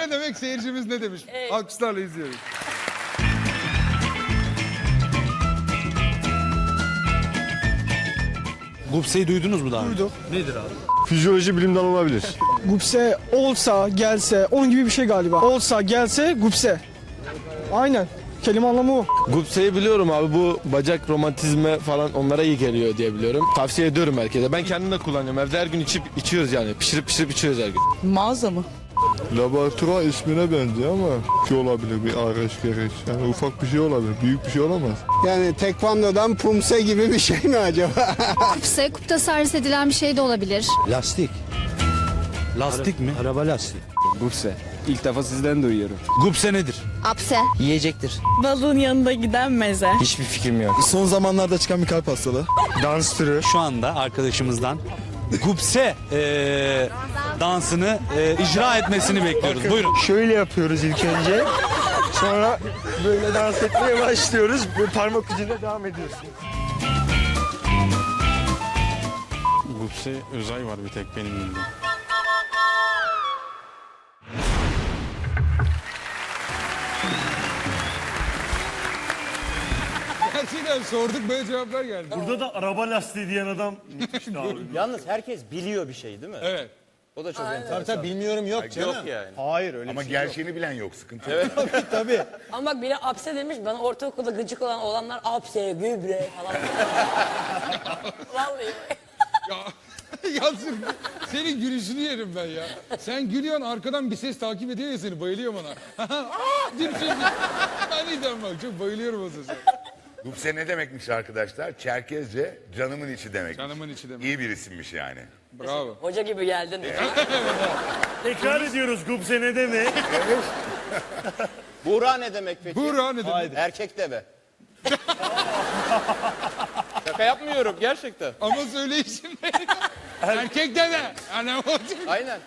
ne demek seyircimiz ne demiş? Evet. Alkışlarla izliyoruz. Gupse'yi duydunuz mu daha önce? Duyduk. Nedir abi? Fizyoloji bilim dalı olabilir. Gupse olsa gelse onun gibi bir şey galiba. Olsa gelse gupse. Aynen. Kelime anlamı o. Gupse'yi biliyorum abi bu bacak romantizme falan onlara iyi geliyor diye biliyorum. Tavsiye ediyorum herkese. Ben kendim de kullanıyorum. Evde her gün içip içiyoruz yani. Pişirip pişirip içiyoruz her gün. Mağaza mı? Laboratuvar ismine benziyor ama şey olabilir bir araç gereç. Yani ufak bir şey olabilir. Büyük bir şey olamaz. Yani tekvandodan pumse gibi bir şey mi acaba? Kupse, kupta servis edilen bir şey de olabilir. Lastik. Lastik mi? Araba lastiği. Gupse. İlk defa sizden duyuyorum. Gupse nedir? Apse. Yiyecektir. Balığın yanında giden meze. Hiçbir fikrim yok. Son zamanlarda çıkan bir kalp hastalığı. Dans türü. Şu anda arkadaşımızdan Gupse eee, dansını eee, icra etmesini bekliyoruz. Buyurun. Şöyle yapıyoruz ilk önce. Sonra böyle dans etmeye başlıyoruz. Böyle parmak ucuyla devam ediyorsun. Gupse Özay var bir tek benim bildiğim. Gerçekten sorduk böyle cevaplar geldi. Burada da araba lastiği diyen adam müthişti abi. Yalnız herkes biliyor bir şey değil mi? Evet. O da çok enteresan. Tabii tabii bilmiyorum yok canım. Yok yani. Hayır öyle Ama bir şey yok. gerçeğini bilen yok sıkıntı. Evet tabii tabii. Ama bak biri apse demiş. Bana ortaokulda gıcık olan olanlar apse, gübre falan. Vallahi. Ya, ya sırf senin gülüşünü yerim ben ya. Sen gülüyorsun arkadan bir ses takip ediyor ya seni bayılıyorum ona. Aa, diyor şimdi. Aniden bak çok bayılıyorum o sese. Gupse ne demekmiş arkadaşlar? Çerkezce canımın içi demek. Canımın içi demek. İyi bir isimmiş yani. Bravo. Hoca gibi geldin. Tekrar ediyoruz Gupse ne demek? Buğra ne demek peki? Buğra ne demek? Erkek deve. Şaka yapmıyorum gerçekten. Ama söyleyişin Erkek deme. Yani o Aynen.